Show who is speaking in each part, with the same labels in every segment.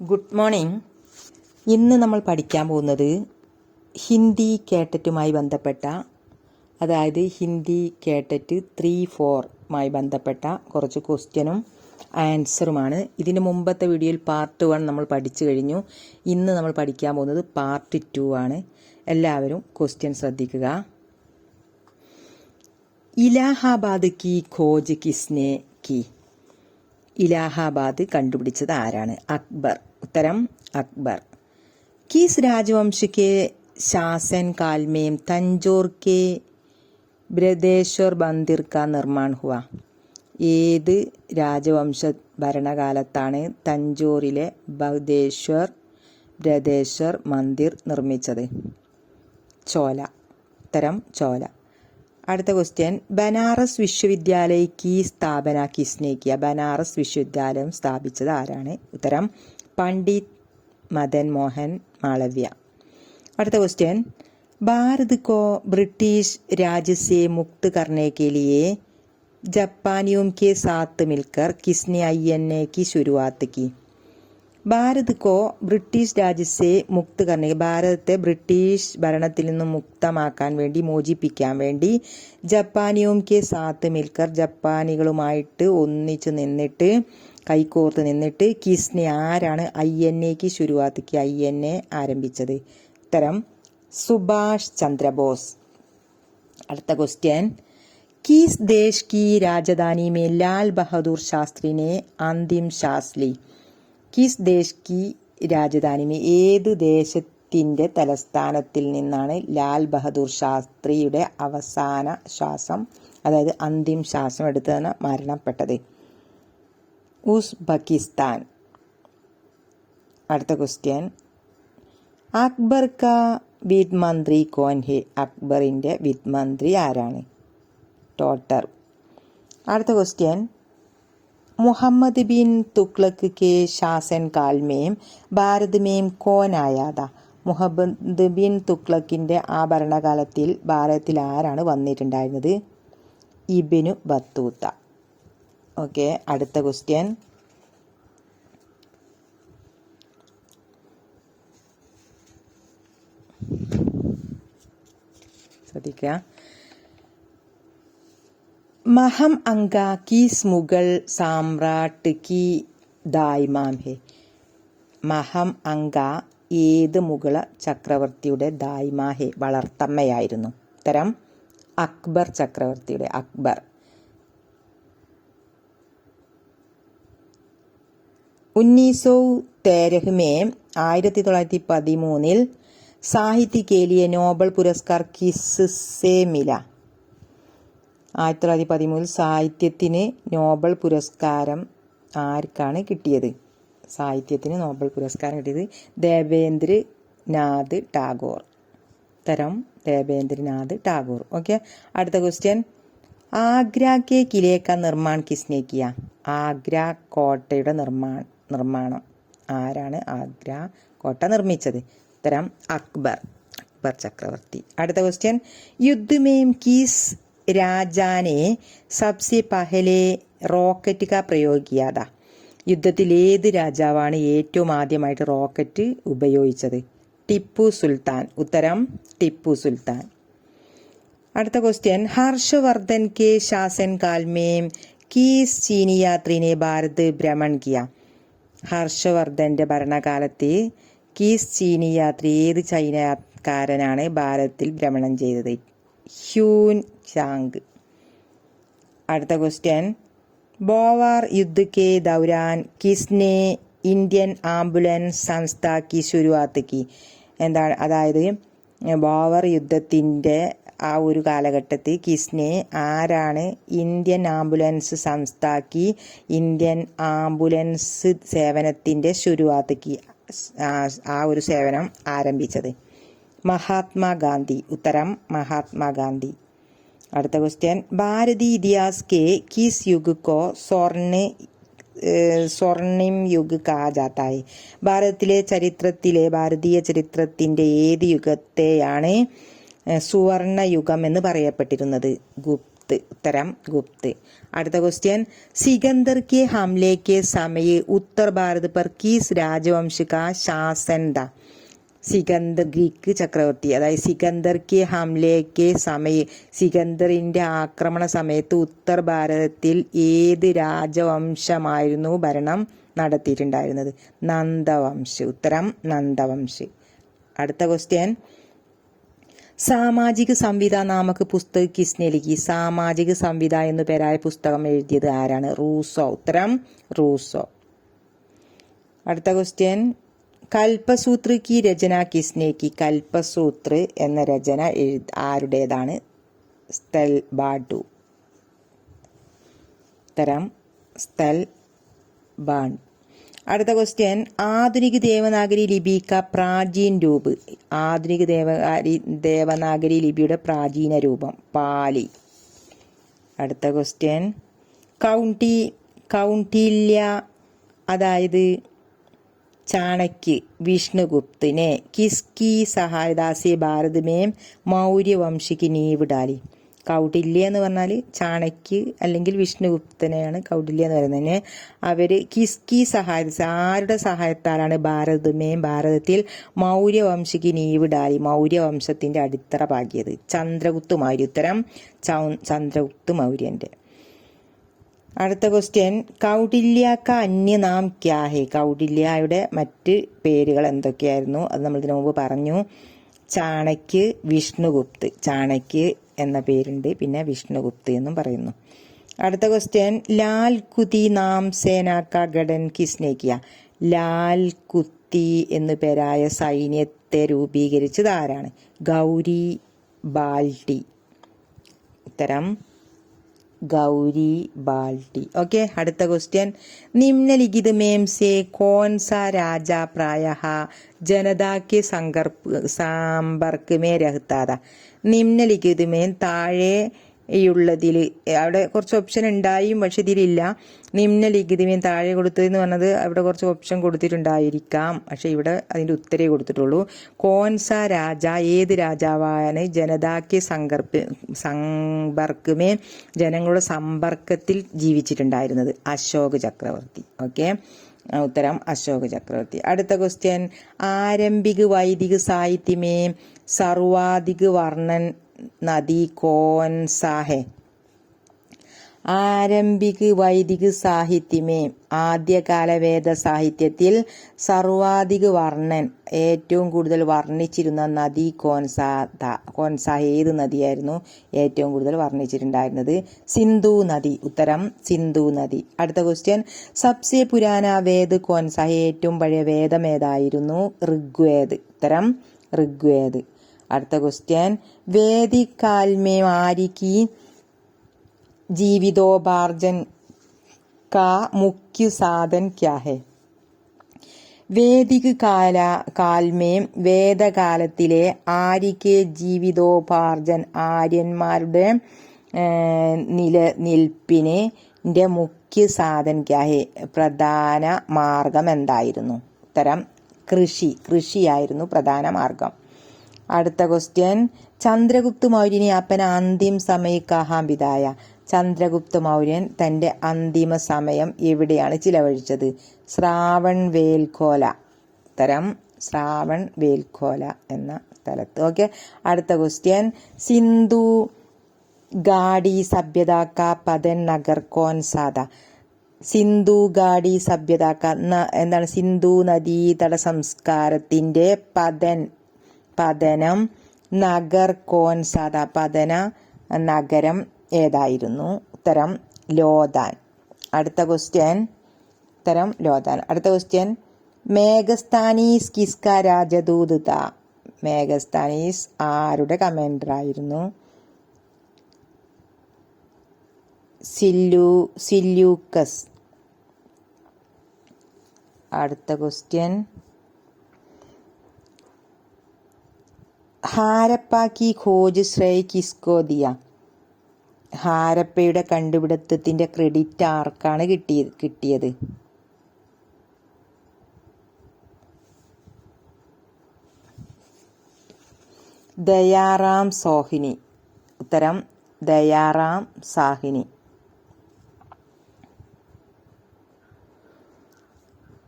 Speaker 1: Good morning ഇന്ന് നമ്മൾ പഠിക്കാൻ പോകുന്നത് ഹിന്ദി കേട്ടറ്റുമായി ബന്ധപ്പെട്ട അതായത് ഹിന്ദി കേട്ടറ്റ് ത്രീ ഫോറുമായി ബന്ധപ്പെട്ട കുറച്ച് ക്വസ്റ്റ്യനും ആൻസറുമാണ് ഇതിന് മുമ്പത്തെ വീഡിയോയിൽ പാർട്ട് വൺ നമ്മൾ പഠിച്ചു കഴിഞ്ഞു. ഇന്ന് നമ്മൾ പഠിക്കാൻ പോകുന്നത് പാർട്ട് ടു ആണ്. എല്ലാവരും ക്വസ്റ്റ്യൻ ശ്രദ്ധിക്കുക. ഇലാഹാബാദ് കി ഖോജ് കിസ്നെ കി. ഇലാഹാബാദ് കണ്ടുപിടിച്ചത് ആരാണ്? അക്ബർ. ഉത്തരം അക്ബർ. കീസ് രാജവംശിക്ക് ശാസൻ കാൽമേം തഞ്ചോർ കെ. ബ്രദേശ്വർ ബന്ദിർക്ക കാ നിർമ്മാൺ ഹുവ. ഏത് രാജവംശ ഭരണകാലത്താണ് തഞ്ചോറിലെ ബദേശ്വർ ബ്രദേശ്വർ മന്ദിർ നിർമ്മിച്ചത്? ചോല. ഉത്തരം ചോല. അടുത്ത ക്വസ്റ്റ്യൻ ബനാറസ് വിശ്വവിദ്യാലയക്ക് സ്ഥാപന കിസ്നേക്കിയ ബനാറസ് വിശ്വവിദ്യാലയം സ്ഥാപിച്ചത് ആരാണ്? ഉത്തരം പണ്ഡിറ്റ് മദൻ മോഹൻ മാളവ്യ. അടുത്ത ക്വസ്റ്റ്യൻ ഭാരത് കോ ബ്രിട്ടീഷ് രാജ്യസെ മുക്ത് കർണേ ജപ്പാനിയും കെ സാത്ത് മിൽക്കർ കിസ്നെ ഐ എൻ എ കി ശുരുവാത്ത് കി. ഭാരത് കോ ബ്രിട്ടീഷ് രാജ്യത്തെ മുക്ത് കർണി ഭാരതത്തെ ബ്രിട്ടീഷ് ഭരണത്തിൽ നിന്നും മുക്തമാക്കാൻ വേണ്ടി മോചിപ്പിക്കാൻ വേണ്ടി ജപ്പാനിയും കെ സാത്ത് മിൽക്കർ ജപ്പാനികളുമായിട്ട് ഒന്നിച്ചു നിന്നിട്ട് കൈകോർത്ത് നിന്നിട്ട് കിസ്നെ ആരാണ് ഐ എൻ എക്ക് ശുരുവാത്തിക്ക് ഐ എൻ എ ആരംഭിച്ചത്? ഉത്തരം സുഭാഷ് ചന്ദ്രബോസ്. അടുത്ത ക്വസ്റ്റ്യൻ കീസ് ദേശ് കി രാജധാനി മേ ലാൽ ബഹദൂർ ശാസ്ത്രിനെ അന്തിം ശാസ്ലി കിസ് ദേശ് കി രാജധാനി ഏത് ദേശത്തിന്റെ തലസ്ഥാനത്തിൽ നിന്നാണ് ലാൽ ബഹദൂർ ശാസ്ത്രിയുടെ അവസാന ശ്വാസം അതായത് അന്തിം ശ്വാസം എടുത്തതെന്ന് മരണപ്പെട്ടത്? ഉസ്ബക്കിസ്ഥാൻ. അടുത്ത ക്വസ്റ്റ്യൻ. അക്ബർ ക വിത്ത് മന്ത്രി കോൻ ഹെ അക്ബറിന്റെ വിത് മന്ത്രി ആരാണ്? ടോട്ടർ. അടുത്ത ക്വസ്റ്റ്യൻ. मुहम्मद बिन तुगलक के शासनकाल में ഭാരത് മേം കോൻ ആയാത മുഹമ്മദ് ബിൻ തുഗ്ലക്കിന്റെ ആ ഭരണകാലത്തിൽ ഭാരതത്തിൽ ആരാണ് വന്നിട്ടുണ്ടായിരുന്നത് ഇബിനു ബത്തൂത്ത ഓക്കെ അടുത്ത ക്വസ്റ്റ്യൻ ശ്രദ്ധിക്കുക മഹം അങ്ക കീസ് മുഗൾ സാമ്രാട്ട് കി ദായ്മാം ഹെ മഹം അങ്ക ഏത് മുഗള ചക്രവർത്തിയുടെ ദായ്മാ ഹെ വളർത്തമ്മയായിരുന്നു. ഉത്തരം അക്ബർ ചക്രവർത്തിയുടെ അക്ബർ. ഉന്നീസോ തേരഹ്മേ ആയിരത്തി തൊള്ളായിരത്തി പതിമൂന്നിൽ സാഹിത്യ കേലിയ നോബൽ പുരസ്കാർ കിസ്സേ മില. ആയിരത്തി തൊള്ളായിരത്തി പതിമൂന്നിൽ സാഹിത്യത്തിന് നോബൽ പുരസ്കാരം ആർക്കാണ് കിട്ടിയത്? സാഹിത്യത്തിന് നോബൽ പുരസ്കാരം കിട്ടിയത് ദേവേന്ദ്രനാഥ് ടാഗോർ. തരം ദേവേന്ദ്രനാഥ് ടാഗോർ. ഓക്കെ അടുത്ത ക്വസ്റ്റ്യൻ ആഗ്ര കെ കിലേക്ക നിർമ്മാൺ കിസ്നേക്കിയ? കിയ ആഗ്ര കോട്ടയുടെ നിർമ്മാണ നിർമ്മാണം. ആരാണ് ആഗ്ര കോട്ട നിർമ്മിച്ചത്? ഉത്തരം അക്ബർ. അക്ബർ ചക്രവർത്തി. അടുത്ത ക്വസ്റ്റ്യൻ യുദ്ധമേം കിസ് രാജാനെ സബ്സി പഹലെ റോക്കറ്റ് കാ പ്രയോഗിക്കാത യുദ്ധത്തിൽ ഏത് രാജാവാണ് ഏറ്റവും ആദ്യമായിട്ട് റോക്കറ്റ് ഉപയോഗിച്ചത്? ടിപ്പു സുൽത്താൻ. ഉത്തരം ടിപ്പു സുൽത്താൻ. അടുത്ത ക്വസ്റ്റ്യൻ. ഹർഷവർദ്ധൻ കെ ശാസൻ കാൽമേം കീസ് ചീനി യാത്രീനെ ഭാരത് ഭ്രമൺ കിയ. ഹർഷവർദ്ധന്റെ ഭരണകാലത്ത് കീസ് ചീനി യാത്രി ഏത് ചൈനക്കാരനാണ് ഭാരതത്തിൽ ഭ്രമണം ചെയ്തത്? ഹ്യൂൻ ചാങ്. അടുത്ത ക്വസ്റ്റ്യൻ ബോവാർ യുദ്ധ കെ ദൗരാൻ കിസ്നെ ഇന്ത്യൻ ആംബുലൻസ് സംസ്ഥ കി ശുരുവാത്ത് എന്താണ്? അതായത് ബോവർ യുദ്ധത്തിന്റെ ആ ഒരു കാലഘട്ടത്തിൽ കിസ്നെ ആരാണ് ഇന്ത്യൻ ആംബുലൻസ് സംസ്ഥാക്കി ഇന്ത്യൻ ആംബുലൻസ് സേവനത്തിന്റെ ശുരുവാത്തേക്ക് ആ ഒരു സേവനം ആരംഭിച്ചത്? മഹാത്മാഗാന്ധി ഉത്തരം മഹാത്മാഗാന്ധി അടുത്ത ക്വസ്റ്റ്യൻ ഭാരതി ഇതിഹാസ് കെ കിസ് യുഗ് കോ സ്വർണ സ്വർണിം യുഗ് കാജാത്തായി ഭാരതത്തിലെ ചരിത്രത്തിലെ ഭാരതീയ ചരിത്രത്തിന്റെ ഏത് യുഗത്തെയാണ് സുവർണ യുഗം എന്ന് പറയപ്പെട്ടിരുന്നത്? ഗുപ്ത്. ഉത്തരം ഗുപ്ത്. അടുത്ത ക്വസ്റ്റ്യൻ സികന്ദർ കെ ഹംലേക്ക് സമയ ഉത്തർ ഭാരത് പർ കീസ് രാജവംശ കാ ശാസൻ സികന്ദർ ഗ്രീക്ക് ചക്രവർത്തി. അതായത് സികന്ദർക്ക് ഹംലേക്ക് സമയ. സികന്ദറിന്റെ ആക്രമണ സമയത്ത് ഉത്തർ ഭാരതത്തിൽ ഏത് രാജവംശമായിരുന്നു ഭരണം നടത്തിയിട്ടുണ്ടായിരുന്നത്? നന്ദവംശ്. ഉത്തരം നന്ദവംശ്. അടുത്ത ക്വസ്റ്റ്യൻ സാമാജിക സംവിധ നാമക്ക് പുസ്തക കിസ്നെ ലിഖി. സാമാജിക സംവിധ എന്നു പേരായ പുസ്തകം എഴുതിയത് ആരാണ്? റൂസോ. ഉത്തരം റൂസോ. അടുത്ത ക്വസ്റ്റ്യൻ കൽപ്പസൂത്ര കി രചന കിസ്നെ കൽപ്പസൂത്ര എന്ന രചന എഴു ആരുടേതാണ്? സ്ഥൽ ബാഡു ഉത്തരം സ്ഥൽ ബാൺ അടുത്ത ക്വസ്റ്റ്യൻ ആധുനിക ദേവനാഗരി ലിപിക്ക പ്രാചീൻ രൂപ്. ആധുനിക ദേവനാഗരി ദേവനാഗരി ലിപിയുടെ പ്രാചീന രൂപം പാലി. അടുത്ത ക്വസ്റ്റ്യൻ കൗണ്ടി കൗണ്ടില്യ അതായത് ചാണക്യ വിഷ്ണുഗുപ്തനെ കിസ്കി സഹായദാസി ഭാരതമേം മൗര്യവംശിക്ക് നീവ് ഡാലി കൗടില്യ എന്ന് പറഞ്ഞാൽ ചാണക്യ അല്ലെങ്കിൽ വിഷ്ണുഗുപ്തനെയാണ് കൗടില്യ എന്ന് പറയുന്നതിന് അവർ കിസ്കി സഹായ ആരുടെ സഹായത്താലാണ് ഭാരതമേ ഭാരതത്തിൽ മൗര്യവംശിക്ക് നീവിടാലി ഡാലി മൗര്യവംശത്തിന്റെ അടിത്തറ പാകിയത്? ചന്ദ്രഗുപ്ത മൗര്യ ഉത്തരം ചൗ ചന്ദ്രഗുപ്ത മൗര്യന്റെ അടുത്ത ക്വസ്റ്റ്യൻ കൗടില്യക്ക അന്യനാം ക്യാഹെ കൗടില്യയുടെ മറ്റ് പേരുകൾ എന്തൊക്കെയായിരുന്നു? അത് നമ്മൾ ഇതിനു മുമ്പ് പറഞ്ഞു. ചാണക്യ വിഷ്ണുഗുപ്ത്. ചാണക്യ എന്ന പേരുണ്ട്. പിന്നെ വിഷ്ണുഗുപ്ത് എന്നും പറയുന്നു. അടുത്ത ക്വസ്റ്റ്യൻ ലാൽ കുതി നാം സേനാക്ക ഘടൻ കിസ്നേക്കിയ ലാൽ കുത്തി എന്നു പേരായ സൈന്യത്തെ രൂപീകരിച്ചത് ആരാണ്? ഗൗരി ബാൽട്ടി. ഉത്തരം ഗൗരി ബാൾട്ടി ഓക്കെ അടുത്ത ക്വസ്റ്റ്യൻ നിമ്നലിഖിതമേം മേംസേ കോൺ സ രാജ പ്രായ ജനതാക്ക് സങ്കർപ്പ് സമ്പർക്കുമേ രഹത്താത നിമ്നലിഖിതമേം താഴെ താഴെ ഉള്ളതിൽ അവിടെ കുറച്ച് ഓപ്ഷൻ ഉണ്ടായും പക്ഷെ ഇതിലില്ല. നിമ്നലിഖിതമേം താഴെ കൊടുത്തതെന്ന് പറഞ്ഞത് അവിടെ കുറച്ച് ഓപ്ഷൻ കൊടുത്തിട്ടുണ്ടായിരിക്കാം. പക്ഷെ ഇവിടെ അതിന്റെ ഉത്തരേ കൊടുത്തിട്ടുള്ളൂ. കോൻസ രാജ ഏത് രാജാവാണ് ജനതാക്ക് സങ്കർപ്പ് സമ്പർക്കമേ ജനങ്ങളുടെ സമ്പർക്കത്തിൽ ജീവിച്ചിട്ടുണ്ടായിരുന്നത്? അശോക് ചക്രവർത്തി. ഓക്കെ? ഉത്തരം അശോക ചക്രവർത്തി. അടുത്ത ക്വസ്റ്റ്യൻ ആരംഭിക വൈദിക സാഹിത്യമേ സർവാധിക വർണൻ നദി കോൻ സാഹെ. ആരംഭിക വൈദിക സാഹിത്യമേ. ആദ്യകാല വേദ സാഹിത്യത്തിൽ സർവാധിക വർണൻ ഏറ്റവും കൂടുതൽ വർണിച്ചിരുന്ന നദി കോൻസാദ കോൻസാഹ ഏത് നദിയായിരുന്നു ഏറ്റവും കൂടുതൽ വർണിച്ചിട്ടുണ്ടായിരുന്നത്? സിന്ധു നദി. ഉത്തരം സിന്ധു നദി. അടുത്ത ക്വസ്റ്റ്യൻ സബ്സെ പുരാന വേദ് കോൻസാഹ ഏറ്റവും പഴയ വേദം ഏതായിരുന്നു? ഋഗ്വേദ്. ഉത്തരം ഋഗ്വേദ്. അടുത്ത ക്വസ്റ്റ്യൻ വേദിക്കാൽമേ ആരിക്കി ജീവിതോപാർജൻ കാ മുഖ്യ സാധൻ ക്യാ ഹെ വേദിക് കാല കാൽമേം വേദകാലത്തിലെ ആര്യക്ക് ജീവിതോപാർജൻ ആര്യന്മാരുടെ നിലനിൽപ്പിനെ മുഖ്യ സാധൻ പ്രധാന മാർഗം എന്തായിരുന്നു? ഉത്തരം കൃഷി. കൃഷിയായിരുന്നു പ്രധാന മാർഗം. അടുത്ത ക്വസ്റ്റ്യൻ. ചന്ദ്രഗുപ്ത മൗര്യനെ അപ്പൻ അന്തിം സമയ കഹാംബിതായ ചന്ദ്രഗുപ്ത മൗര്യൻ തന്റെ അന്തിമ സമയം എവിടെയാണ് ചിലവഴിച്ചത്? ശ്രാവൺ വേൽഖോല. തരം ശ്രാവൺ വേൽഖോല എന്ന സ്ഥലത്ത്. ഓക്കെ. അടുത്ത ക്വസ്റ്റ്യൻ. സിന്ധു ഗാഡി സഭ്യത ക പതൻ നഗർ കോൻ സാദ. സിന്ധു ഗാഡി സഭ്യത എന്താണ്? സിന്ധു നദീതട സംസ്കാരത്തിന്റെ പതൻ പതനം നഗർ കോൻ സാദ പതന നഗരം ഏതായിരുന്നു? ഉത്തരം ലോതാൻ അടുത്ത ക്വസ്റ്റ്യൻ ഉത്തരം ലോതാൻ അടുത്ത ക്വസ്റ്റ്യൻ മേഘസ്ഥാനീസ് കിസ്ക രാജദൂത മേഘസ്ഥാനീസ് ആരുടെ കമാൻഡർ ആയിരുന്നു? സില്ലു സില്യൂക്കസ്. അടുത്ത ക്വസ്റ്റ്യൻ ഹാരപ്പാക്കി ഖോജ് ശ്രേയ് കിസ്കോ ദിയ. ഹാരപ്പയുടെ കണ്ടുപിടുത്തത്തിന്റെ ക്രെഡിറ്റ് ആർക്കാണ് കിട്ടിയ കിട്ടിയത്? ദയാറാം സോഹിനി. ഉത്തരം ദയാറാം സാഹിനി.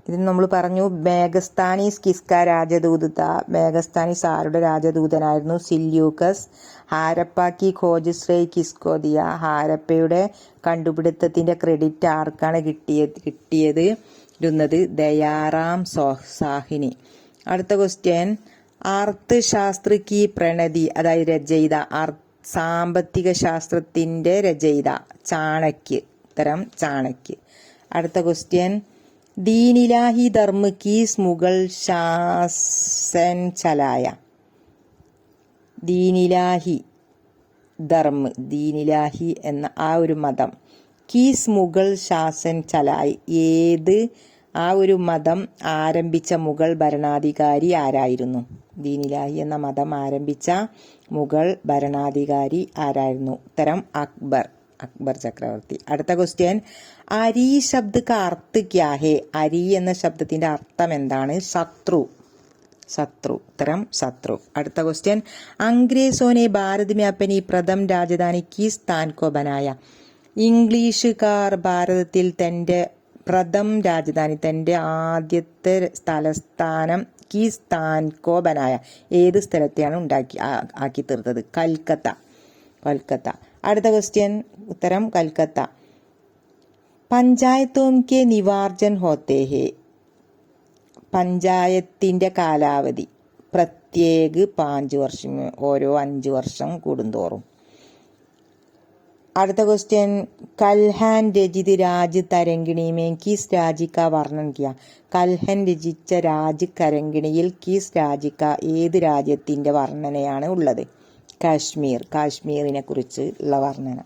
Speaker 1: ഇതിന് നമ്മൾ പറഞ്ഞു മേഘസ്ഥാനീസ് കിസ്ക രാജദൂത മേഘസ്ഥാനീസ് ആരുടെ രാജദൂതനായിരുന്നു സില്യൂക്കസ്. ഹാരപ്പാക്കി കി കിസ്കോദിയ. ഹാരപ്പയുടെ കണ്ടുപിടുത്തത്തിന്റെ ക്രെഡിറ്റ് ആർക്കാണ് കിട്ടിയത് കിട്ടിയത്? ഇരുന്നത് ദയാറാം സോ സാഹിനി. അടുത്ത ക്വസ്റ്റ്യൻ. ആർത്ത് കി പ്രണതി അതായത് രചയിത. സാമ്പത്തിക ശാസ്ത്രത്തിന്റെ രചയിത. ചാണക്യ. ഉത്തരം ചാണക്യ. അടുത്ത ക്വസ്റ്റ്യൻ. ദീനിലാഹി ധർമ്മ കീസ് മുഗൾ ശാസൻ ചലായ. ദീനിലാഹി ധർമ്മ ദീനിലാഹി എന്ന ആ ഒരു മതം. കീസ് മുഗൾ ശാസൻ ചലായി ഏത് ആ ഒരു മതം ആരംഭിച്ച മുഗൾ ഭരണാധികാരി ആരായിരുന്നു? ദീനിലാഹി എന്ന മതം ആരംഭിച്ച മുഗൾ ഭരണാധികാരി ആരായിരുന്നു? ഉത്തരം അക്ബർ. അക്ബർ ചക്രവർത്തി. അടുത്ത ക്വസ്റ്റ്യൻ അരി ശബ്ദ അർത്ഥ ക്യാഹേ അരി എന്ന ശബ്ദത്തിന്റെ അർത്ഥം എന്താണ്? ശത്രു. ശത്രു. ഉത്തരം ശത്രു. അടുത്ത ക്വസ്റ്റ്യൻ അംഗ്രേസോനെ ഭാരത് മ്യാപ്പനി പ്രഥം രാജധാനി കി സ്ഥാൻ കോ ഇംഗ്ലീഷുകാർ ഭാരതത്തിൽ തന്റെ പ്രഥം രാജധാനി തന്റെ ആദ്യത്തെ തലസ്ഥാനം കി സ്ഥാൻ കോ ബനായ. ഏത് സ്ഥലത്തെയാണ് ഉണ്ടാക്കി ആക്കി തീർത്തത്? കൽക്കത്ത. കൊൽക്കത്ത. അടുത്ത ക്വസ്റ്റ്യൻ ഉത്തരം കൽക്കത്ത. പഞ്ചായത്തോം കെ നിവാർജൻ ഹോത്തേഹേ. പഞ്ചായത്തിന്റെ കാലാവധി പ്രത്യേക പാഞ്ച് വർഷം ഓരോ അഞ്ച് വർഷം കൂടുന്തോറും. അടുത്ത ക്വസ്റ്റ്യൻ കൽഹാൻ രചിത് രാജ് തരങ്കിണിയുമേ കിസ് രാജിക്ക വർണൻ കിയ. കൽഹൻ രചിച്ച രാജ് കരങ്കിണിയിൽ കിസ് രാജിക്ക ഏത് രാജ്യത്തിന്റെ വർണനയാണ് ഉള്ളത്? കാശ്മീർ കാശ്മീരിനെ കുറിച്ച് ഉള്ള വർണന.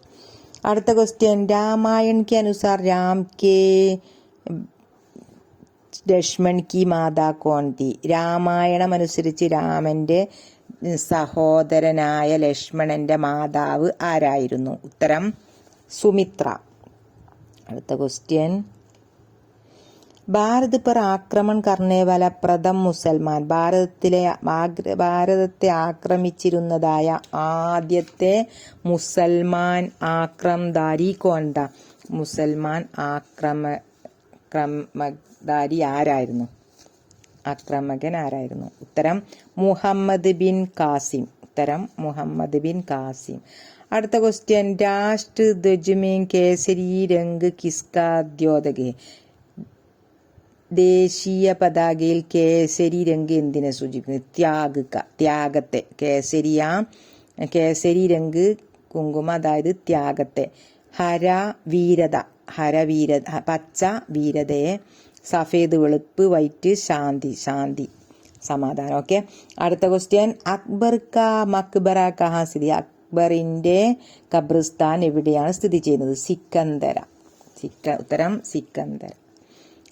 Speaker 1: അടുത്ത ക്വസ്റ്റ്യൻ രാമായൺ അനുസാർ രാം കെ ലക്ഷ്മൺ കി മാതാ കോൺതി. രാമായണം അനുസരിച്ച് രാമന്റെ സഹോദരനായ ലക്ഷ്മണന്റെ മാതാവ് ആരായിരുന്നു? ഉത്തരം സുമിത്ര. അടുത്ത ക്വസ്റ്റ്യൻ ഭാരത് പർ ആക്രമൺ കർണേവല പ്രഥം മുസൽമാൻ. ഭാരതത്തിലെ ഭാരതത്തെ ആക്രമിച്ചിരുന്നതായ ആദ്യത്തെ മുസൽമാൻ ആക്രമദാരി കോണ്ട മുസൽമാൻ ആക്രമ ക്രമദാരി ആരായിരുന്നു? ആക്രമകൻ ആരായിരുന്നു? ഉത്തരം മുഹമ്മദ് ബിൻ കാസിം ഉത്തരം മുഹമ്മദ് ബിൻ കാസിം അടുത്ത ക്വസ്റ്റ്യൻ രാഷ്ട്ര ധ്വജമേ കേസരി രംഗ് കിസ്കാദ്യോതകെ ദേശീയ പതാകയിൽ കേസരി രംഗ് എന്തിനെ സൂചിപ്പിക്കുന്നു? ത്യാഗ ത്യാഗത്തെ. കേസരിയ കേസരി രംഗ് കുങ്കുമ അതായത് ത്യാഗത്തെ. ഹര വീരത. ഹരവീര പച്ച വീരതയെ സഫേദ് വെളുപ്പ് വൈറ്റ് ശാന്തി. ശാന്തി. സമാധാനം. ഓക്കെ. അടുത്ത ക്വസ്റ്റ്യൻ അക്ബർ കാ മക്ബറ കഹ സ്ഥിതി. അക്ബറിന്റെ ഖബ്രിസ്ഥാൻ എവിടെയാണ് സ്ഥിതി ചെയ്യുന്നത്? സിക്കന്ദര. സിക്ക ഉത്തരം സിക്കന്ദര.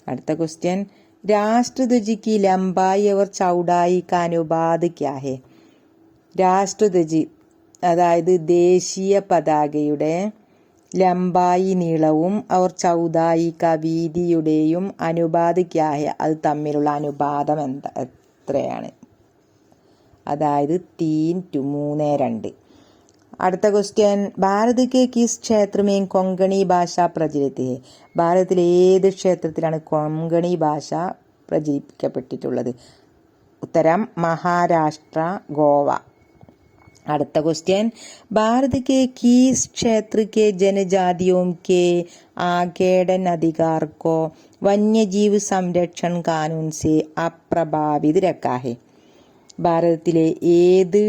Speaker 1: അടുത്ത ക്വസ്റ്റ്യൻ. രാഷ്ട്രധ്വജിക്ക് ലംബായി അവർ ചൗടായി കാൻ ഉപാധിക്കാഹേ രാഷ്ട്രധ്വജി അതായത് ദേശീയ പതാകയുടെ ലംബായി നീളവും അവർ ചൗതായി കവീതിയുടെയും അനുപാതിക്കായ അത് തമ്മിലുള്ള അനുപാതം എന്താ? എത്രയാണ്? അതായത് തീൻ ടു മൂന്ന് രണ്ട്. അടുത്ത ക്വസ്റ്റ്യൻ ഭാരതിക്ക് കിസ് ക്ഷേത്രമേയും കൊങ്കണി ഭാഷ പ്രചരിത്തേ ഭാരതത്തിലെ ഏത് ക്ഷേത്രത്തിലാണ് കൊങ്കണി ഭാഷ പ്രചരിപ്പിക്കപ്പെട്ടിട്ടുള്ളത്? ഉത്തരം മഹാരാഷ്ട്ര ഗോവ. അടുത്ത ക്വസ്റ്റ്യൻ ഭാരത് കെ കീസ് ക്ഷേത്ര കെ ജനജാതിയോം കെ ആകേടൻ അധികാർക്കോ വന്യജീവ് സംരക്ഷൺ കാനൂൻ സെ അപ്രഭാവിത് ഭാരതത്തിലെ ഏത്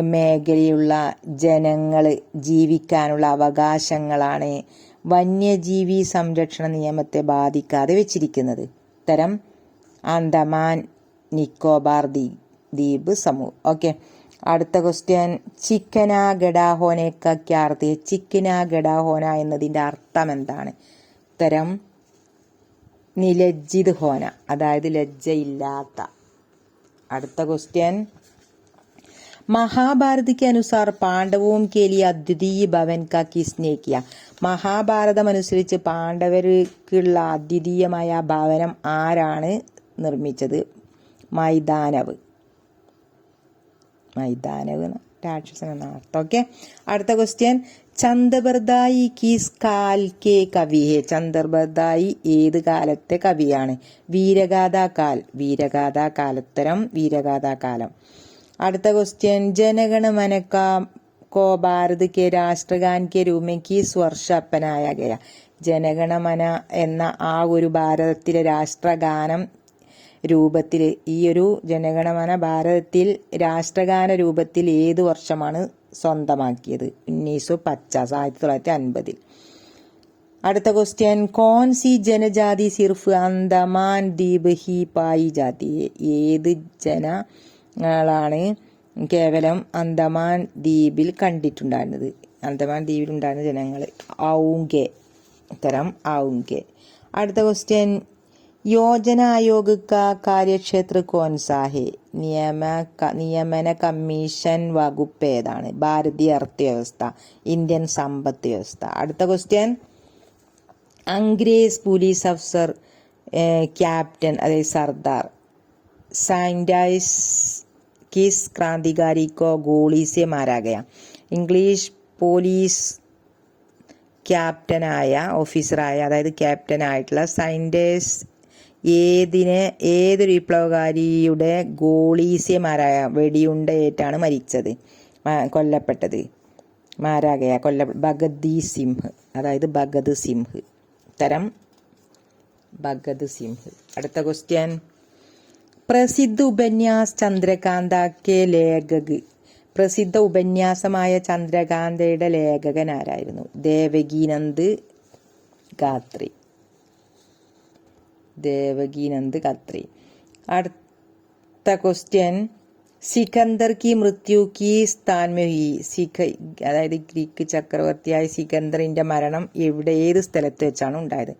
Speaker 1: മേഖലയുള്ള ജനങ്ങൾ ജീവിക്കാനുള്ള അവകാശങ്ങളാണ് വന്യജീവി സംരക്ഷണ നിയമത്തെ ബാധിക്കാതെ വെച്ചിരിക്കുന്നത്. ഉത്തരം ആൻഡമാൻ നിക്കോബാർ ദ്വീ- ദ്വീപ് സമൂഹം. ഓക്കെ. അടുത്ത ക്വസ്റ്റ്യൻ. ചിക്കന ഗഡാഹോനെ കക്യാർത്തി ചിക്കന ഗഡാഹോന എന്നതിന്റെ അർത്ഥം എന്താണ് ഉത്തരം നിലജ്ജിത് ഹോന. അതായത് ലജ്ജയില്ലാത്ത. അടുത്ത ക്വസ്റ്റ്യൻ. മഹാഭാരതിക്കനുസാർ പാണ്ഡവവും കേലി അദ്വിതീയ ഭവൻ കാക്കി സ്നേഹിക്കുക. മഹാഭാരതം അനുസരിച്ച് പാണ്ഡവർക്കുള്ള അദ്വിതീയമായ ഭവനം ആരാണ് നിർമ്മിച്ചത്? മൈതാനവ്. മൈതാനവ് രാക്ഷസൻ എന്ന അർത്ഥം. ഓക്കെ. അടുത്ത ക്വസ്റ്റ്യൻ ചന്ദബർദായി കീസ് കാൽ കെ കവിയെ ചന്ദർബർദായി ഏത് കാലത്തെ കവിയാണ്? വീരഗാഥാ കാൽ. വീരഗാഥാ കാലത്തരം വീരഗാഥാ കാലം. അടുത്ത ക്വസ്റ്റ്യൻ ജനഗണമനക്കാ കോ ഭാരത് കെ രാഷ്ട്രഗാൻ കെ രൂമയ്ക്ക് സ്വർഷ അപ്പനായ ഗയ. ജനഗണമന എന്ന ആ ഒരു ഭാരതത്തിലെ രാഷ്ട്രഗാനം രൂപത്തിൽ ഈ ഒരു ജനഗണമന ഭാരതത്തിൽ രാഷ്ട്രഗാന രൂപത്തിൽ ഏത് വർഷമാണ് സ്വന്തമാക്കിയത്? ഉന്നീസോ പച്ചാസ് ആയിരത്തി തൊള്ളായിരത്തി അൻപതിൽ. അടുത്ത ക്വസ്റ്റ്യൻ കോൺ സി ജനജാതി സിർഫ് അന്തമാൻ ദ്വീപ് ഹി പായി ജാതി. ഏത് ജന ജനങ്ങളാണ് കേവലം അന്തമാൻ ദ്വീപിൽ കണ്ടിട്ടുണ്ടായിരുന്നത്. അന്തമാൻ ദ്വീപിൽ ഉണ്ടായിരുന്ന ജനങ്ങൾ ഔങ്കെ ഉത്തരം ഔങ്കെ അടുത്ത ക്വസ്റ്റ്യൻ യോജന ആയോഗ് കാര്യക്ഷേത്ര കോൻസാഹെ. നിയമ നിയമന കമ്മീഷൻ വകുപ്പ് ഏതാണ്? ഭാരതീയ അർത്ഥവ്യവസ്ഥ ഇന്ത്യൻ സമ്പദ് വ്യവസ്ഥ അടുത്ത ക്വസ്റ്റ്യൻ അംഗ്രേസ് പോലീസ് അഫ്സർ ക്യാപ്റ്റൻ അതായത് സർദാർ. സാൻഡൈസ് കിസ് ക്രാന്തികാരിക്കോ ഗോളീസെ മാരാകയ ഇംഗ്ലീഷ് പോലീസ് ക്യാപ്റ്റനായ ഓഫീസറായ അതായത് ക്യാപ്റ്റനായിട്ടുള്ള സൈൻഡേഴ്സ് ഏതിനെ ഏതൊരു വിപ്ലവകാരിയുടെ ഗോളീസ്യമാരായ വെടിയുണ്ടയേറ്റാണ് മരിച്ചത്. കൊല്ലപ്പെട്ടത്. മാരാകയ കൊല്ല ഭഗത് സിംഹ്. അതായത് ഭഗത് സിംഹ്. തരം ഭഗത് സിംഹ്. അടുത്ത ക്വസ്റ്റ്യൻ പ്രസിദ്ധ ഉപന്യാസ് ചന്ദ്രകാന്ത കെ ലേഖക്. പ്രസിദ്ധ ഉപന്യാസമായ ചന്ദ്രകാന്തയുടെ ലേഖകൻ ആരായിരുന്നു? ദേവകീനന്ദ് ഗാത്രി ദേവകീനന്ദ് ഗാത്രി അടുത്ത ക്വസ്റ്റ്യൻ സിഖന്ദർ കി മൃത്യു കി സ്ഥാൻമൊഹി സിഖ അതായത് ഗ്രീക്ക് ചക്രവർത്തിയായ സിഖന്ദറിന്റെ മരണം എവിടെ ഏത് സ്ഥലത്ത് വെച്ചാണ് ഉണ്ടായത്?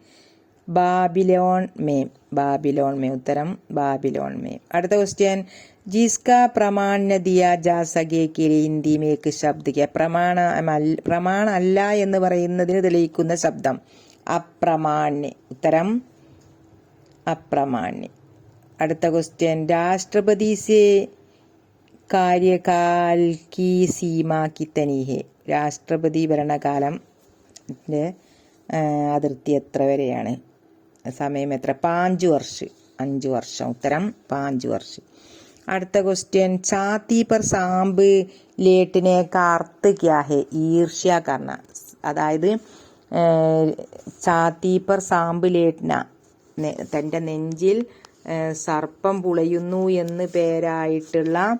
Speaker 1: ബാബിലോൺ മേ ബാബിലോൺ മേ ഉത്തരം ബാബിലോൺ മേ. അടുത്ത ക്വസ്റ്റ്യൻ ജിസ്ക പ്രമാണ്യ ദിയ ജാസകേക്കിരി ഇന്ദിമേക്ക് ശബ്ദിക്ക പ്രമാണ പ്രമാണ അല്ല എന്ന് പറയുന്നതിന് തെളിയിക്കുന്ന ശബ്ദം. അപ്രമാണ്യ ഉത്തരം അപ്രമാണ്യ. അടുത്ത ക്വസ്റ്റ്യൻ രാഷ്ട്രപതി സേ കാര്യകാൽ കി സീമ കിത്തനീഹെ രാഷ്ട്രപതി ഭരണകാലം അതിർത്തി എത്ര വരെയാണ്? സമയം എത്ര? പാഞ്ച് വർഷം. അഞ്ച് വർഷം. ഉത്തരം പാഞ്ച് വർഷം. അടുത്ത ക്വസ്റ്റ്യൻ ചാത്തി പർ സാമ്പ് ലേട്ടിനെ കാർത്ത് ക്യാഹെ ഈർഷ്യ കർണ. അതായത് ചാത്തി പർ സാമ്പ് ലേട്ടിന തന്റെ നെഞ്ചിൽ സർപ്പം പുളയുന്നു എന്ന് പേരായിട്ടുള്ള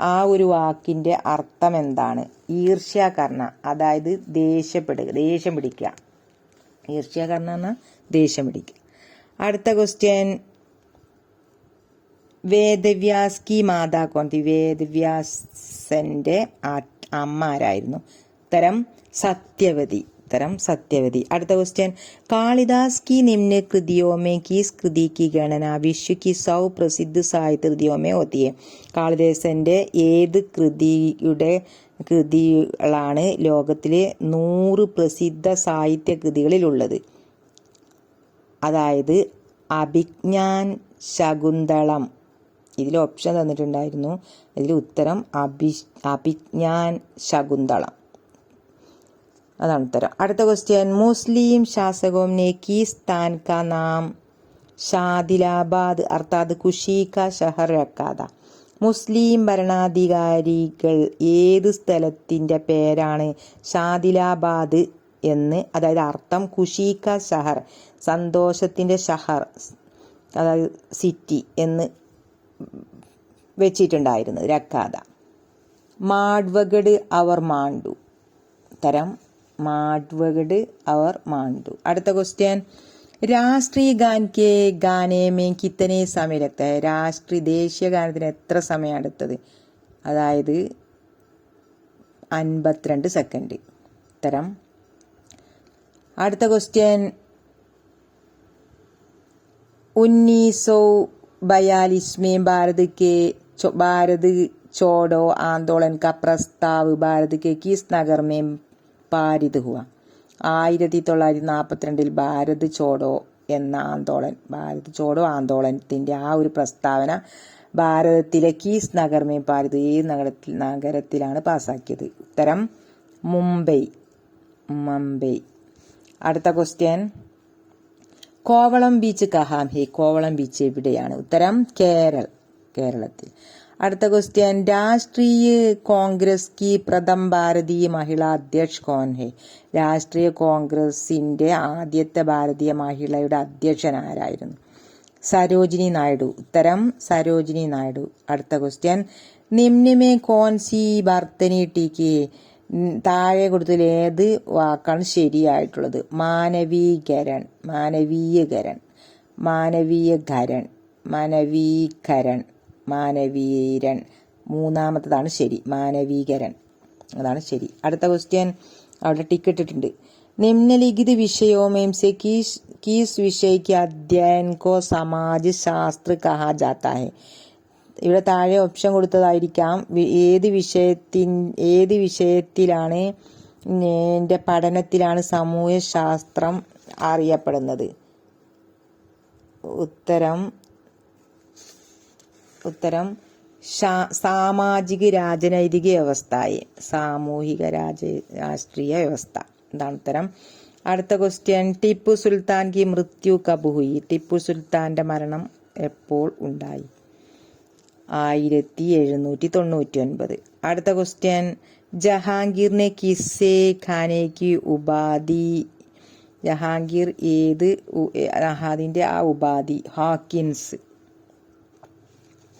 Speaker 1: ആ, ഒരു വാക്കിന്റെ അർത്ഥം എന്താണ്? ഈർഷ്യാകർണ അതായത് ദേഷ്യപ്പെടുക ദേഷ്യം പിടിക്കുക. ഈർഷ്യാകർണ എന്ന ദേഷ്യം പിടിക്കും അടുത്ത ക്വസ്റ്റ്യൻ വേദവ്യാസ് കി മാതാ കോന്തി വേദവ്യാസന്റെ അമ്മ ആരായിരുന്നു? ഉത്തരം സത്യവതി. ഉത്തരം സത്യവതി. അടുത്ത ക്വസ്റ്റ്യൻ കാളിദാസ് കി നിമ്ന കൃതിയോമേ കി സ്കൃതി കി ഗണന? വിശ്വ കി സൗ പ്രസിദ്ധ സാഹിത്യ കൃതിയോമേ ഒത്തിയെ കാളിദാസന്റെ ഏത് കൃതിയുടെ കൃതികളാണ് ലോകത്തിലെ നൂറ് പ്രസിദ്ധ സാഹിത്യ കൃതികളിലുള്ളത്? അതായത് അഭിജ്ഞാൻ ശകുന്തളം. ഇതിൽ ഓപ്ഷൻ തന്നിട്ടുണ്ടായിരുന്നു. അതിൽ ഉത്തരം അഭി അഭിജ്ഞാൻ ശകുന്തളം. അതാണ് ഉത്തരം. അടുത്ത ക്വസ്റ്റ്യൻ മുസ്ലിം ശാസകോം നെ കിസ് കാ നാം. ഷാദിലാബാദ് അർത്ഥാത് കുഷി ക ഷഹർ അക്കാദ മുസ്ലിം ഭരണാധികാരികൾ ഏത് സ്ഥലത്തിന്റെ പേരാണ് ഷാദിലാബാദ് എന്ന്? അതായത് അർത്ഥം കുഷീക്ക ഷഹർ. സന്തോഷത്തിന്റെ ഷഹർ അതായത് സിറ്റി എന്ന് വെച്ചിട്ടുണ്ടായിരുന്നത് രക്കാത. മാഡ്വഗഡ് അവർ മാണ്ടു. തരം മാഡ്വഗഡ് അവർ മാണ്ടു. അടുത്ത ക്വസ്റ്റ്യൻ രാഷ്ട്രീയ ഗാൻ കെ ഗാനെ മേ കിത്തനെ സമയം ലഗ്ത ഹൈ രാഷ്ട്രീയ ദേശീയ ഗാനത്തിന് എത്ര സമയം എടുത്തത് അതായത് അൻപത്തിരണ്ട് സെക്കൻഡ് തരം അടുത്ത ക്വസ്റ്റ്യൻ ഉന്നീസോ ബയാലിസ്മേ ഭാരത് കെ ഭാരത് छोड़ो ആന്തോളൻ ക പ്രസ്താവ് ഭാരത് കെ കിസ് നഗർ മേ പാരിത് ഹുവ. ആയിരത്തി തൊള്ളായിരത്തി നാൽപ്പത്തിരണ്ടിൽ ഭാരത് ചോടോ എന്ന ആന്തോളൻ ഭാരത് ചോടോ ആന്തോളനത്തിന്റെ ആ ഒരു പ്രസ്താവന ഭാരതത്തിലെ കീസ് നഗർ മേ പാരിത് ഈ നഗരത്തിൽ നഗരത്തിലാണ് പാസാക്കിയത്? ഉത്തരം മുംബൈ മുംബൈ. അടുത്ത ക്വസ്റ്റ്യൻ കോവളം ബീച്ച് കഹാം. ഹേ കോവളം ബീച്ച് എവിടെയാണ്? ഉത്തരം കേരൾ കേരളത്തിൽ. അടുത്ത ക്വസ്റ്റ്യൻ രാഷ്ട്രീയ കോൺഗ്രസ് കി പ്രഥം ഭാരതീയ മഹിളാ അധ്യക്ഷ കോൻ ഹെ? രാഷ്ട്രീയ കോൺഗ്രസിന്റെ ആദ്യത്തെ ഭാരതീയ മഹിളയുടെ അധ്യക്ഷൻ ആരായിരുന്നു? സരോജിനി നായിഡു. ഉത്തരം സരോജിനി നായിഡു. അടുത്ത ക്വസ്റ്റ്യൻ നിമ്നിമേ കോൻ സി ഭർത്തനി ടിക്ക് താഴെ കൊടുത്തതിൽ ഏത് വാക്കാണ് ശരിയായിട്ടുള്ളത് മാനവീകരൺ മാനവീയകരൺ മാനവീയകരൺ മാനവീകരൺ മാനവീരൻ മൂന്നാമത്തതാണ് ശരി മാനവീകരൻ അതാണ് ശരി അടുത്ത ക്വസ്റ്റ്യൻ അവിടെ ടിക്കറ്റ് ഇട്ടിട്ടുണ്ട് निम्नलिखित विषयों में से किस किस विषय के अध्ययन को समाज शास्त्र कहा जाता है ഇവിടെ താഴെ ഓപ്ഷൻ കൊടുത്തതായിരിക്കാം. ഏത് വിഷയത്തിൻ ഏത് വിഷയത്തിലാണ് എന്റെ പഠനത്തിലാണ് സമൂഹശാസ്ത്രം അറിയപ്പെടുന്നത്? ഉത്തരം ഉത്തരം സാമാജിക രാജനൈതിക വ്യവസ്ഥയെ സാമൂഹിക രാജ രാഷ്ട്രീയ വ്യവസ്ഥ. എന്താണ് ഉത്തരം. അടുത്ത ക്വസ്റ്റ്യൻ ടിപ്പു സുൽത്താൻ കി മൃത്യു കബുഹി. ടിപ്പു സുൽത്താന്റെ മരണം എപ്പോൾ ഉണ്ടായി? ആയിരത്തി എഴുന്നൂറ്റി തൊണ്ണൂറ്റി ഒൻപത് അടുത്ത ക്വസ്റ്റ്യൻ ജഹാംഗീറിനെ കിസേ ഖാനേക്ക് ഉപാധി. ജഹാംഗീർ ഏത് അതിന്റെ ആ ഉപാധി? ഹാക്കിൻസ്.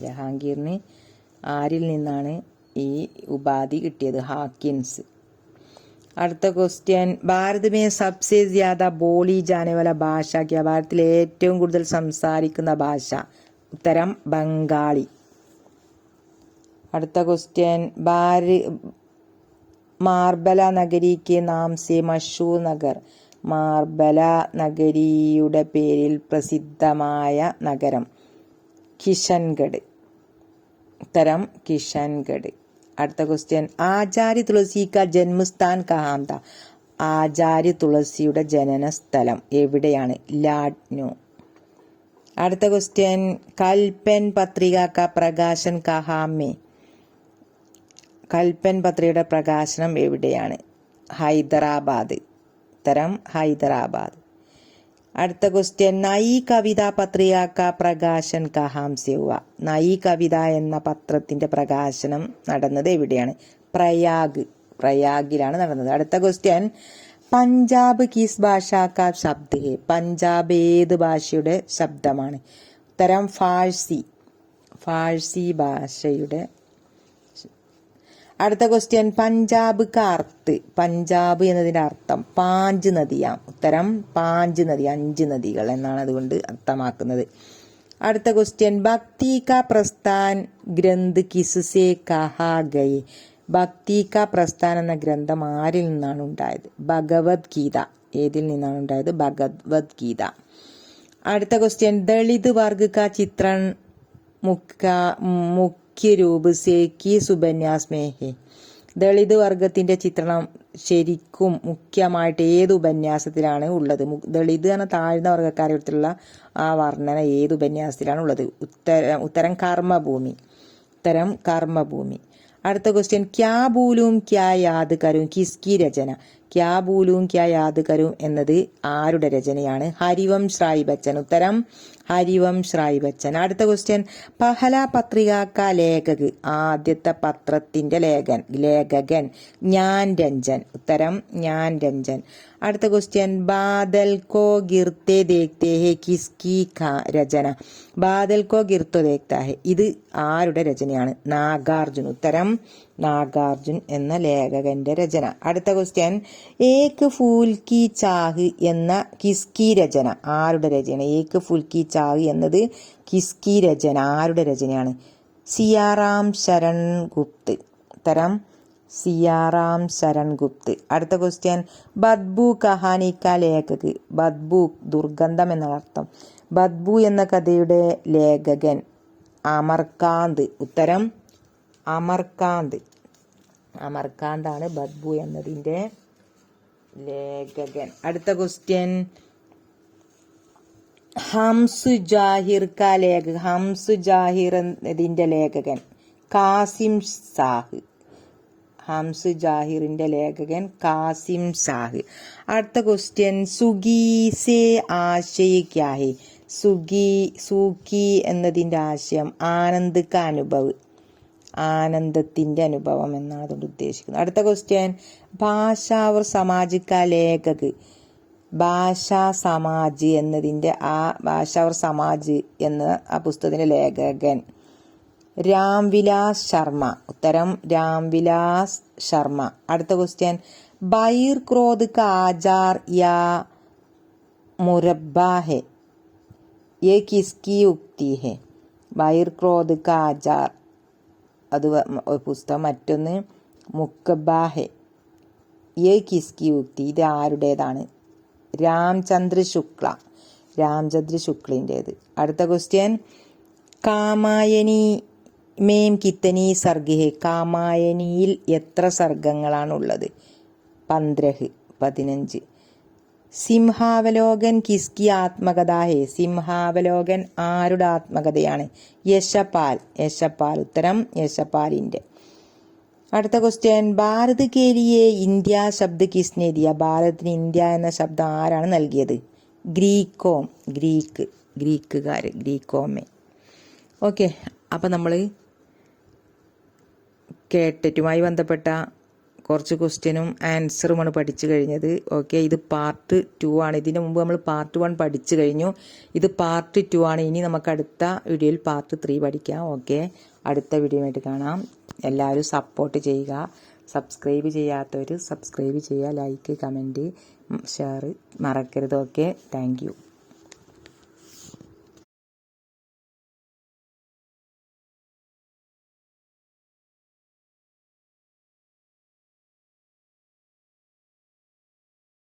Speaker 1: ജഹാംഗീറിന് ആരിൽ നിന്നാണ് ഈ ഉപാധി കിട്ടിയത്? ഹാക്കിൻസ്. അടുത്ത ക്വസ്റ്റ്യൻ ഭാരത് മേ സബ്സെ ജ്യാദ ബോളി ജാനവല വാല ഭാഷ. ഭാരതത്തിലെ ഏറ്റവും കൂടുതൽ സംസാരിക്കുന്ന ഭാഷ. ഉത്തരം ബംഗാളി. അടുത്ത ക്വസ്റ്റ്യൻ. ബാരി മാർബല നഗരിക്ക് നാംസി മഷൂർ നഗർ. മാർബല നഗരിയുടെ പേരിൽ പ്രസിദ്ധമായ നഗരം കിഷൻഗഡ്. ഉത്തരം കിഷൻഗഡ്. അടുത്ത ക്വസ്റ്റ്യൻ. ആചാര്യ തുളസി ജന്മസ്ഥാൻ കഹാന്ത ആചാര്യ തുളസിയുടെ ജനന സ്ഥലം എവിടെയാണ്? ലാഡ്നു. അടുത്ത ക്വസ്റ്റ്യൻ. കൽപ്പൻ പത്രിക കാ പ്രകാശൻ കഹാമേ. കൽപ്പൻ പത്രിയുടെ പ്രകാശനം എവിടെയാണ്? ഹൈദരാബാദ്. ഉത്തരം ഹൈദരാബാദ്. അടുത്ത ക്വസ്റ്റ്യൻ നയി കവിത പത്രിയാക്ക പ്രകാശൻ കഹാം സെവ നൈ നയി കവിത എന്ന പത്രത്തിന്റെ പ്രകാശനം നടന്നത് എവിടെയാണ്? പ്രയാഗ്. പ്രയാഗിലാണ് നടന്നത്. അടുത്ത ക്വസ്റ്റ്യൻ പഞ്ചാബ് കിസ് ഭാഷ കാ ശബ്ദ. പഞ്ചാബ് ഏത് ഭാഷയുടെ ശബ്ദമാണ്? ഉത്തരം ഫാഴ്സി. ഫാഴ്സി ഭാഷയുടെ അടുത്ത ക്വസ്റ്റ്യൻ പഞ്ചാബ് കാർത്ത് പഞ്ചാബ് എന്നതിന്റെ അർത്ഥം പാഞ്ച് നദിയാം. ഉത്തരം പാഞ്ച് നദി അഞ്ച് നദികൾ എന്നാണ് അതുകൊണ്ട് അർത്ഥമാക്കുന്നത്. അടുത്ത ക്വസ്റ്റ്യൻ ഭക്തി കാ പ്രസ്ഥാൻ ഗ്രന്ഥ് കിസുസേ കഹാ ഗൈ ഭക്തി കാ പ്രസ്ഥാൻ എന്ന ഗ്രന്ഥം ആരിൽ നിന്നാണ് ഉണ്ടായത്? ഭഗവത്ഗീത ഏതിൽ നിന്നാണ് ഉണ്ടായത്? ഭഗവത്ഗീത അടുത്ത ക്വസ്റ്റ്യൻ ദളിത് വർഗ കാ ചിത്രൺ മുക്ക മുഖ്യ രൂപ സേക്കി കിസ് ഉപന്യാസ് മേ ഹെ ദളിത് വർഗത്തിന്റെ ചിത്രണം ശരിക്കും മുഖ്യമായിട്ട് ഏത് ഉപന്യാസത്തിലാണ് ഉള്ളത്? ദളിത് എന്ന താഴ്ന്ന വർഗക്കാരെ കുറിച്ചുള്ള ആ വർണന ഏത് ഉപന്യാസത്തിലാണ് ഉള്ളത്? ഉത്തര ഉത്തരം കർമ്മഭൂമി. ഉത്തരം കർമ്മഭൂമി. അടുത്ത ക്വസ്റ്റ്യൻ ക്യാ ബൂലും ക്യാ യാദ് കരും കിസ്കി രചന. ക്യാ ബൂലും ക്യാ യാദുകരും എന്നത് ആരുടെ രചനയാണ്? ഹരിവംശ് റായ് ബച്ചൻ ഉത്തരം. ഹരിവംശ് റായ് ബച്ചൻ അടുത്ത ക്വസ്റ്റ്യൻ പഹല പത്രിക കാ ലേഖക്. ആദ്യത്തെ പത്രത്തിന്റെ ലേഖൻ. ലേഖകൻ. ഞാൻ രഞ്ജൻ ഉത്തരം ഞാൻ രഞ്ജൻ അടുത്ത ക്വസ്റ്റ്യൻ ബാദൽ കോ ഗിർത്തെ കിസ്കി രചന. ബാദൽ കോ ഗിർത്തോ ദേഖ്താ ഹെ? ഇത് ആരുടെ രചനയാണ്? നാഗാർജുൻ ഉത്തരം നാഗാർജുൻ എന്ന ലേഖകന്റെ രചന. അടുത്ത ക്വസ്റ്റ്യൻ ഏക് ഫൂൽ കി ചാഹ് എന്ന കിസ്കി രചന. ആരുടെ രചന? ഏക് ഫുൽകി ചാഹ് എന്നത് കിസ്കി രചന. ആരുടെ രചനയാണ്? സിയാറാം ശരൺ ഗുപ്ത് ഉത്തരം സിയാറാം ശരൺ ഗുപ്ത് അടുത്ത ക്വസ്റ്റ്യൻ ബദ്ബു കഹാനിക്ക ലേഖക്. ബദ്ബു ദുർഗന്ധം എന്ന അർത്ഥം. ബദ്ബു എന്ന കഥയുടെ ലേഖകൻ അമർകാന്ത്. ഉത്തരം അമർകാന്ത്. അമർകാന്താണ് ബദ്ബു എന്നതിന്റെ ലേഖകൻ. അടുത്ത ക്വസ്റ്റ്യൻ. ഹംസു ജാഹിർ ക ലേഖക ഹംസു ജാഹിർ എന്നതിന്റെ ലേഖകൻ കാസിം സാഹ്. ഹംസു ജാഹിറിന്റെ ലേഖകൻ കാസിം സാഹ്. അടുത്ത ക്വസ്റ്റ്യൻ. സുഗി സേ ആശയ ക്യാഹി. സുഗി സൂക്കി എന്നതിന്റെ ആശയം ആനന്ദ് ക അനുഭവ്. ആനന്ദത്തിന്റെ അനുഭവം എന്നാണ് അതുകൊണ്ട് ഉദ്ദേശിക്കുന്നത് അടുത്ത ക്വസ്റ്റ്യൻ ഭാഷ അവർ സമാജ് ക ലേഖക് ഭാഷാ സമാജ് എന്നതിന്റെ ആ ഭാഷ അവർ സമാജ് എന്ന ആ പുസ്തകത്തിന്റെ ലേഖകൻ രാംവിലാസ് ശർമ്മ ഉത്തരം രാംവിലാസ് ശർമ്മ അടുത്ത ക്വസ്റ്റ്യൻ ബൈർ ക്രോധ് കാജാർ യാ മുരബ്ബ ഹെ ये किसकी ഉക്തി ഹെ ബൈർ ക്രോധ് കാജാർ അത് പുസ്തകം മറ്റൊന്ന് മുക്കബാഹെ. യേ കിസ്കി ഉക്തി ഇത് ആരുടേതാണ്? രാംചന്ദ്ര ശുക്ല. രാംചന്ദ്ര ശുക്ലിന്റേത്. അടുത്ത ക്വസ്റ്റ്യൻ കാമായനി മേം കിത്തനി സർഗിഹെ. കാമായനിയിൽ എത്ര സർഗങ്ങളാണുള്ളത്? പന്ത്രഹ് പതിനഞ്ച്. സിംഹാവലോകൻ കിസ്കി ആത്മകഥ ഹേ സിംഹാവലോകൻ ആരുടെ ആത്മകഥയാണ് യശപാൽ. യശപാൽ ഉത്തരം യശപാലിന്റെ അടുത്ത ക്വസ്റ്റ്യൻ ഭാരത് കേലിയെ ഇന്ത്യ ശബ്ദ കിസ്നെ ഭാരതത്തിന് ഇന്ത്യ എന്ന ശബ്ദം ആരാണ് നൽകിയത്? ഗ്രീക്കോം ഗ്രീക്ക് ഗ്രീക്കുകാർ ഗ്രീക്കോമേ. ഓക്കെ അപ്പം നമ്മൾ കേട്ടറ്റുമായി ബന്ധപ്പെട്ട കുറച്ച് ക്വസ്റ്റ്യനും ആൻസറുമാണ് പഠിച്ചു കഴിഞ്ഞത്. ഓക്കെ ഇത് പാർട്ട് ടു ആണ്. ഇതിന് മുമ്പ് നമ്മൾ പാർട്ട് വൺ പഠിച്ചു കഴിഞ്ഞു. ഇത് പാർട്ട് ടു ആണ്. ഇനി നമുക്ക് അടുത്ത വീഡിയോയിൽ പാർട്ട് ത്രീ പഠിക്കാം. ഓക്കെ അടുത്ത വീഡിയോ ആയിട്ട് കാണാം. എല്ലാവരും സപ്പോർട്ട് ചെയ്യുക. സബ്സ്ക്രൈബ് ചെയ്യാത്തവർ സബ്സ്ക്രൈബ് ചെയ്യുക. ലൈക്ക് കമന്റ് ഷെയർ മറക്കരുത്. Okay thank